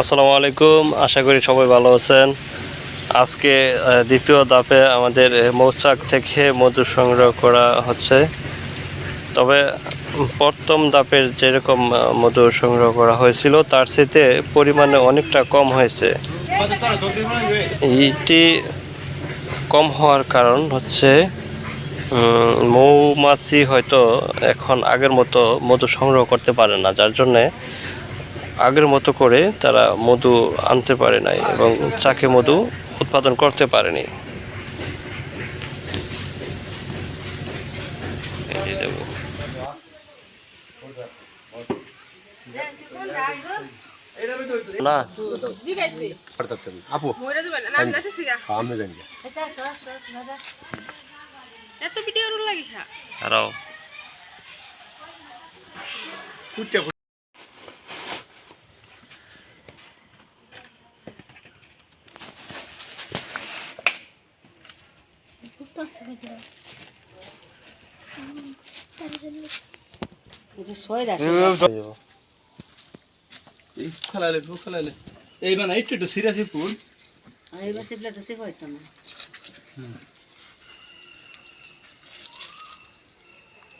আসসালামু আলাইকুম, আশা করি সবাই ভালো আছেন। আজকে দ্বিতীয় ধাপে আমাদের মৌচাক থেকে মধু সংগ্রহ করা হচ্ছে। তবে প্রথম ধাপের যেরকম মধু সংগ্রহ করা হয়েছিল, তার সাথে পরিমাণে অনেকটা কম হয়েছে। এটি কম হওয়ার কারণ হচ্ছে মৌমাছি হয়তো এখন আগের মতো মধু সংগ্রহ করতে পারে না যার জন্যে আগের মতো করে তারা মধু আনতে পারে নাই এবং চাকে মধু উৎপাদন করতে পারেনি। দেবো। না। আপু। আমি জানি। এত ভিডিও লাগি খা আরও কুটটা ছোট আছে ভিতরে খেলালে খেলালে। এই মানে একটু একটু সিরিয়াসই ফুল এইবার শিবলে তো শিব হইতো না।